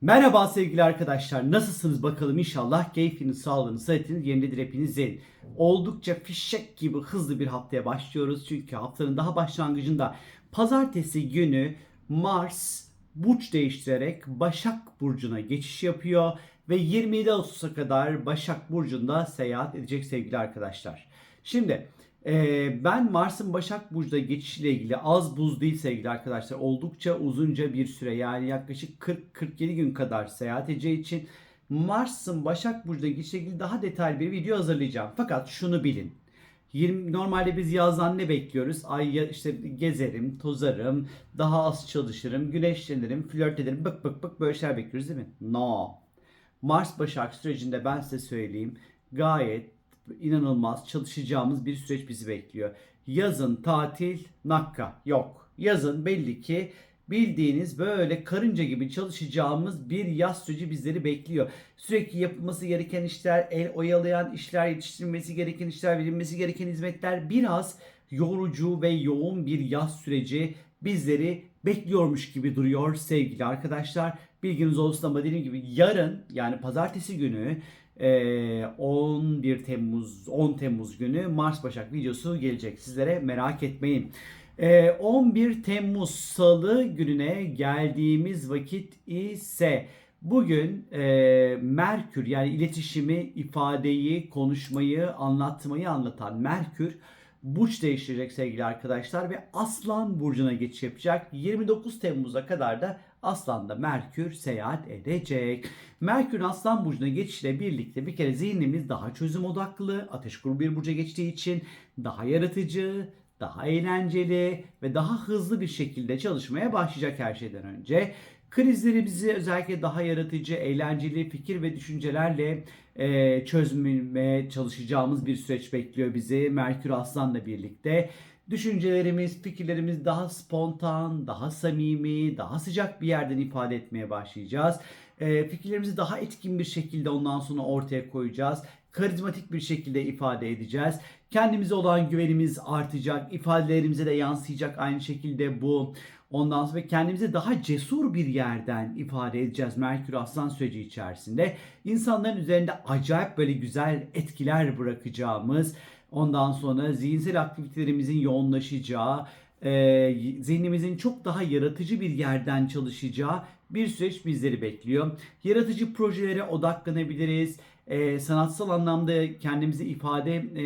Merhaba sevgili arkadaşlar. Nasılsınız bakalım inşallah keyfiniz, sağlığınız, sıhhatiniz yerindedir hepinizin. Oldukça fişek gibi hızlı bir haftaya başlıyoruz. Çünkü haftanın daha başlangıcında pazartesi günü Mars burç değiştirerek Başak Burcu'na geçiş yapıyor. Ve 27 Ağustos'a kadar Başak Burcu'nda seyahat edecek sevgili arkadaşlar. Şimdi ee, ben Mars'ın Başak Burcu'da geçişiyle ilgili az buz değil sevgili arkadaşlar. Oldukça uzunca bir süre yani yaklaşık 40-47 gün kadar seyahat edeceği için Mars'ın Başak Burcu'da geçişiyle ilgili daha detaylı bir video hazırlayacağım. Fakat şunu bilin. 20, normalde biz yazdan ne bekliyoruz? Ay ya- işte gezerim, tozarım, daha az çalışırım, güneşlenirim, flört ederim, bık bık bık böyle şeyler bekliyoruz değil mi? No. Mars Başak sürecinde ben size söyleyeyim gayet inanılmaz çalışacağımız bir süreç bizi bekliyor. Yazın tatil nakka yok. Yazın belli ki bildiğiniz böyle karınca gibi çalışacağımız bir yaz süreci bizleri bekliyor. Sürekli yapılması gereken işler, el oyalayan işler, yetiştirilmesi gereken işler, verilmesi gereken hizmetler biraz yorucu ve yoğun bir yaz süreci bizleri bekliyormuş gibi duruyor sevgili arkadaşlar. Bilginiz olsun ama dediğim gibi yarın yani pazartesi günü ee, 11 Temmuz 10 Temmuz günü Mars Başak videosu gelecek sizlere merak etmeyin. Ee, 11 Temmuz Salı gününe geldiğimiz vakit ise bugün e, Merkür yani iletişimi, ifadeyi, konuşmayı, anlatmayı anlatan Merkür burç değiştirecek sevgili arkadaşlar ve Aslan burcuna geçiş yapacak. 29 Temmuz'a kadar da Aslan'da Merkür seyahat edecek. Merkür Aslan burcuna geçişle birlikte bir kere zihnimiz daha çözüm odaklı, ateş grubu bir burca geçtiği için daha yaratıcı, daha eğlenceli ve daha hızlı bir şekilde çalışmaya başlayacak her şeyden önce. Krizlerimizi özellikle daha yaratıcı, eğlenceli fikir ve düşüncelerle e, çözmeye çalışacağımız bir süreç bekliyor bizi Merkür Aslan'la birlikte. Düşüncelerimiz, fikirlerimiz daha spontan, daha samimi, daha sıcak bir yerden ifade etmeye başlayacağız. E, fikirlerimizi daha etkin bir şekilde ondan sonra ortaya koyacağız. Karizmatik bir şekilde ifade edeceğiz. Kendimize olan güvenimiz artacak. ifadelerimize de yansıyacak aynı şekilde bu. Ondan sonra kendimizi daha cesur bir yerden ifade edeceğiz Merkür Aslan süreci içerisinde. İnsanların üzerinde acayip böyle güzel etkiler bırakacağımız, ondan sonra zihinsel aktivitelerimizin yoğunlaşacağı, e, zihnimizin çok daha yaratıcı bir yerden çalışacağı bir süreç bizleri bekliyor. Yaratıcı projelere odaklanabiliriz. E, sanatsal anlamda kendimizi ifade e,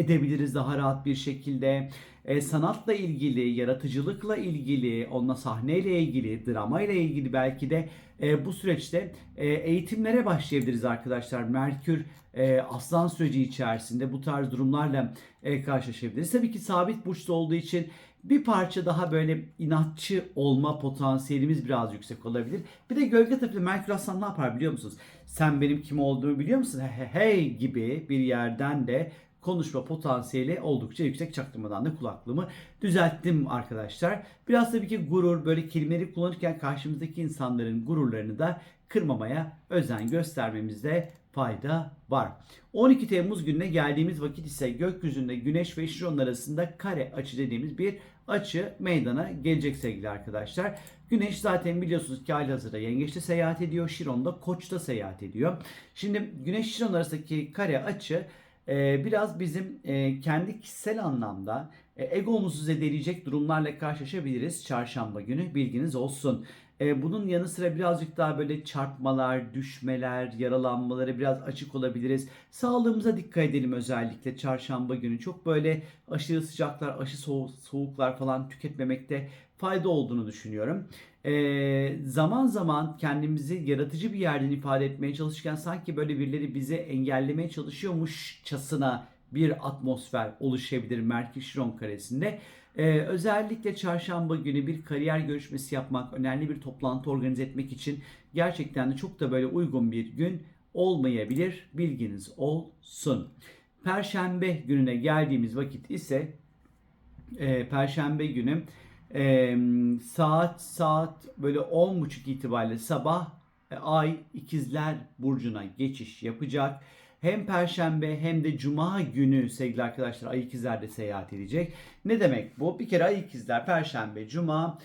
edebiliriz daha rahat bir şekilde. E, sanatla ilgili, yaratıcılıkla ilgili, onunla sahneyle ilgili, dramayla ilgili belki de e, bu süreçte e, eğitimlere başlayabiliriz arkadaşlar. Merkür e, aslan süreci içerisinde bu tarz durumlarla e, karşılaşabiliriz. Tabii ki sabit burçta olduğu için bir parça daha böyle inatçı olma potansiyelimiz biraz yüksek olabilir. Bir de gölge tabii Merkür Aslan ne yapar biliyor musunuz? Sen benim kim olduğumu biliyor musun? He he hey gibi bir yerden de konuşma potansiyeli oldukça yüksek çaktırmadan da kulaklığımı düzelttim arkadaşlar. Biraz tabii ki gurur böyle kelimeleri kullanırken karşımızdaki insanların gururlarını da kırmamaya özen göstermemizde fayda var. 12 Temmuz gününe geldiğimiz vakit ise gökyüzünde Güneş ve Şiron arasında kare açı dediğimiz bir açı meydana gelecek sevgili arkadaşlar. Güneş zaten biliyorsunuz ki halihazırda Yengeç'te seyahat ediyor. Şiron da Koç'ta seyahat ediyor. Şimdi Güneş Şiron arasındaki kare açı e, biraz bizim e, kendi kişisel anlamda e, egomuzu zedeleyecek durumlarla karşılaşabiliriz çarşamba günü bilginiz olsun. E, bunun yanı sıra birazcık daha böyle çarpmalar, düşmeler, yaralanmalara biraz açık olabiliriz. Sağlığımıza dikkat edelim özellikle çarşamba günü. Çok böyle aşırı sıcaklar, aşırı soğuk, soğuklar falan tüketmemekte fayda olduğunu düşünüyorum. E, zaman zaman kendimizi yaratıcı bir yerden ifade etmeye çalışırken sanki böyle birileri bizi engellemeye çalışıyormuşçasına bir atmosfer oluşabilir Merkür Şiron karesinde. Ee, özellikle çarşamba günü bir kariyer görüşmesi yapmak, önemli bir toplantı organize etmek için gerçekten de çok da böyle uygun bir gün olmayabilir. Bilginiz olsun. Perşembe gününe geldiğimiz vakit ise e, Perşembe günü e, saat saat böyle 10.30 itibariyle sabah e, Ay ikizler burcuna geçiş yapacak. Hem Perşembe hem de Cuma günü sevgili arkadaşlar Ay ikizler de seyahat edecek. Ne demek bu? Bir kere Ay ikizler Perşembe, Cuma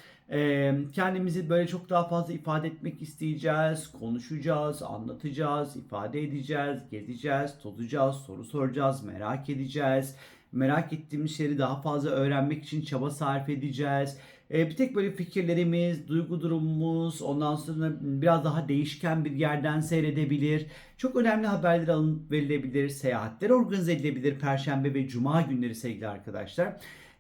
kendimizi böyle çok daha fazla ifade etmek isteyeceğiz, konuşacağız, anlatacağız, ifade edeceğiz, gezeceğiz, tozacağız, soru soracağız, merak edeceğiz. Merak ettiğimiz şeyleri daha fazla öğrenmek için çaba sarf edeceğiz. Ee, bir tek böyle fikirlerimiz, duygu durumumuz, ondan sonra biraz daha değişken bir yerden seyredebilir. Çok önemli haberler alınıp verilebilir, seyahatler organize edilebilir Perşembe ve Cuma günleri sevgili arkadaşlar.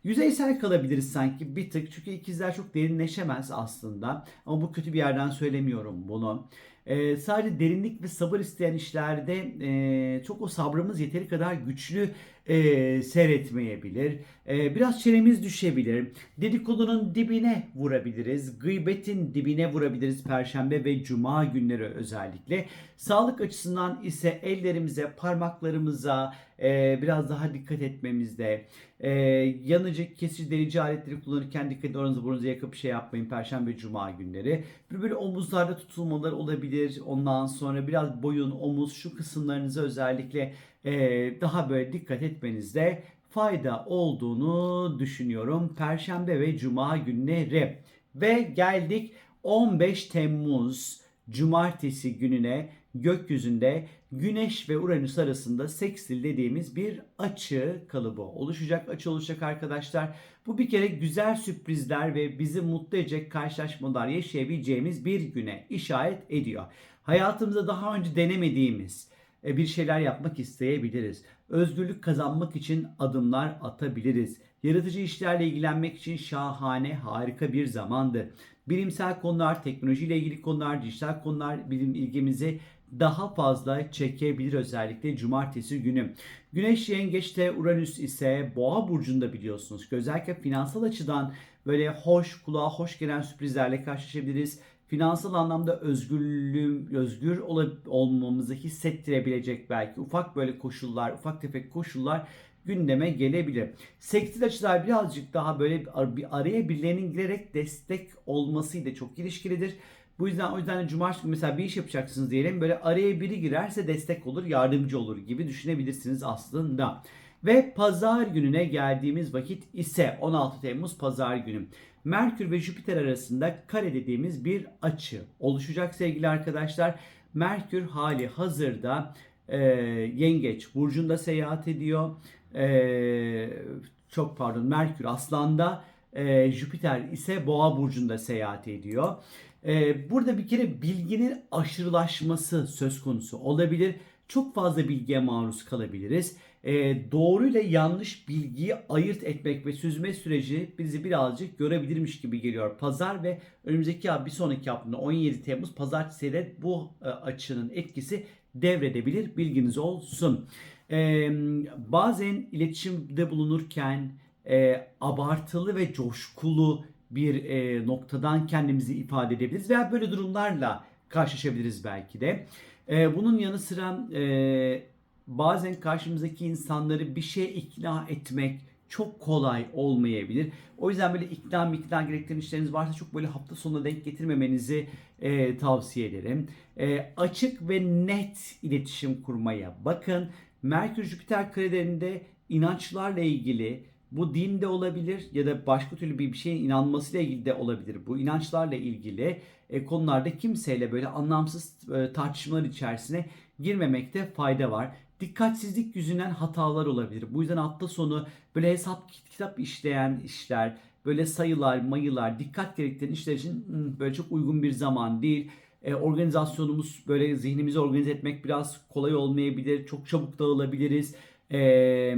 Yüzeysel kalabiliriz sanki bir tık çünkü ikizler çok derinleşemez aslında ama bu kötü bir yerden söylemiyorum bunu. Ee, sadece derinlik ve sabır isteyen işlerde e, çok o sabrımız yeteri kadar güçlü e, seyretmeyebilir. E, biraz çenemiz düşebilir. Dedikodunun dibine vurabiliriz. Gıybetin dibine vurabiliriz Perşembe ve Cuma günleri özellikle. Sağlık açısından ise ellerimize, parmaklarımıza e, biraz daha dikkat etmemizde. E, yanıcı, kesici, delici aletleri kullanırken dikkat edin. Oranızı burnunuzu yakıp şey yapmayın Perşembe, Cuma günleri. Böyle, böyle omuzlarda tutulmalar olabilir. Ondan sonra biraz boyun, omuz şu kısımlarınıza özellikle e, daha böyle dikkat etmenizde fayda olduğunu düşünüyorum. Perşembe ve Cuma günleri. Ve geldik 15 Temmuz Cumartesi gününe gökyüzünde Güneş ve Uranüs arasında sekstil dediğimiz bir açı kalıbı oluşacak. Açı oluşacak arkadaşlar. Bu bir kere güzel sürprizler ve bizi mutlu edecek karşılaşmalar yaşayabileceğimiz bir güne işaret ediyor. Hayatımızda daha önce denemediğimiz e, bir şeyler yapmak isteyebiliriz. Özgürlük kazanmak için adımlar atabiliriz. Yaratıcı işlerle ilgilenmek için şahane, harika bir zamandır. Bilimsel konular, teknolojiyle ilgili konular, dijital konular bilim ilgimizi daha fazla çekebilir özellikle cumartesi günü. Güneş yengeçte, Uranüs ise boğa burcunda biliyorsunuz. Özellikle finansal açıdan böyle hoş, kulağa hoş gelen sürprizlerle karşılaşabiliriz finansal anlamda özgürlüğüm, özgür ol, olmamızı hissettirebilecek belki ufak böyle koşullar, ufak tefek koşullar gündeme gelebilir. Sekstil açılar birazcık daha böyle bir araya birilerinin girerek destek olmasıyla çok ilişkilidir. Bu yüzden o yüzden de cumartesi günü mesela bir iş yapacaksınız diyelim. Böyle araya biri girerse destek olur, yardımcı olur gibi düşünebilirsiniz aslında. Ve pazar gününe geldiğimiz vakit ise 16 Temmuz pazar günü. Merkür ve Jüpiter arasında kare dediğimiz bir açı oluşacak sevgili arkadaşlar. Merkür hali hazırda e, Yengeç burcunda seyahat ediyor. E, çok pardon Merkür Aslan'da, e, Jüpiter ise Boğa burcunda seyahat ediyor. E, burada bir kere bilginin aşırılaşması söz konusu olabilir. Çok fazla bilgiye maruz kalabiliriz e, doğru ile yanlış bilgiyi ayırt etmek ve süzme süreci bizi birazcık görebilirmiş gibi geliyor. Pazar ve önümüzdeki bir sonraki haftada 17 Temmuz pazartesi de bu e, açının etkisi devredebilir. Bilginiz olsun. E, bazen iletişimde bulunurken e, abartılı ve coşkulu bir e, noktadan kendimizi ifade edebiliriz veya böyle durumlarla karşılaşabiliriz belki de. E, bunun yanı sıra e, bazen karşımızdaki insanları bir şeye ikna etmek çok kolay olmayabilir. O yüzden böyle ikna mikna gerektiren işleriniz varsa çok böyle hafta sonuna denk getirmemenizi e, tavsiye ederim. E, açık ve net iletişim kurmaya bakın. Merkür Jüpiter karelerinde inançlarla ilgili bu dinde olabilir ya da başka türlü bir, bir şeyin inanmasıyla ilgili de olabilir. Bu inançlarla ilgili e, konularda kimseyle böyle anlamsız e, tartışmalar içerisine girmemekte fayda var dikkatsizlik yüzünden hatalar olabilir. Bu yüzden hafta sonu böyle hesap kitap işleyen işler, böyle sayılar, mayılar, dikkat gerektiren işler için hmm, böyle çok uygun bir zaman değil. E, organizasyonumuz böyle zihnimizi organize etmek biraz kolay olmayabilir. Çok çabuk dağılabiliriz. E,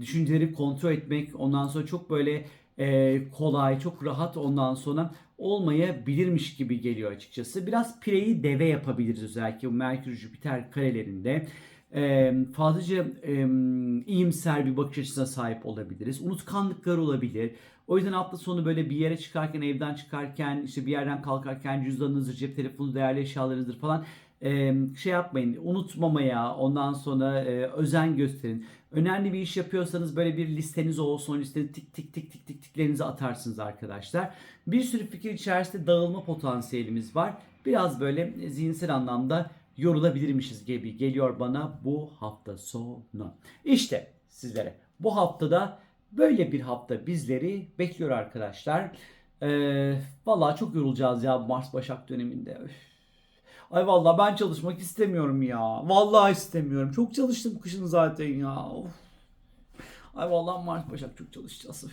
düşünceleri kontrol etmek ondan sonra çok böyle e, kolay, çok rahat ondan sonra olmayabilirmiş gibi geliyor açıkçası. Biraz pireyi deve yapabiliriz özellikle bu Merkür Jüpiter karelerinde e, fazlaca e, iyimser bir bakış açısına sahip olabiliriz. Unutkanlıklar olabilir. O yüzden hafta sonu böyle bir yere çıkarken, evden çıkarken, işte bir yerden kalkarken cüzdanınızdır, cep telefonu, değerli eşyalarınızdır falan e, şey yapmayın. Unutmamaya, ondan sonra e, özen gösterin. Önemli bir iş yapıyorsanız böyle bir listeniz olsun. O listede tik tik tik tik tik tiklerinizi atarsınız arkadaşlar. Bir sürü fikir içerisinde dağılma potansiyelimiz var. Biraz böyle zihinsel anlamda yorulabilirmişiz gibi geliyor bana bu hafta sonu. İşte sizlere bu haftada böyle bir hafta bizleri bekliyor arkadaşlar. Ee, vallahi çok yorulacağız ya Mars Başak döneminde. Üf. Ay vallahi ben çalışmak istemiyorum ya. Vallahi istemiyorum. Çok çalıştım kışın zaten ya. Of. Ay vallahi Mars Başak çok çalışacağız.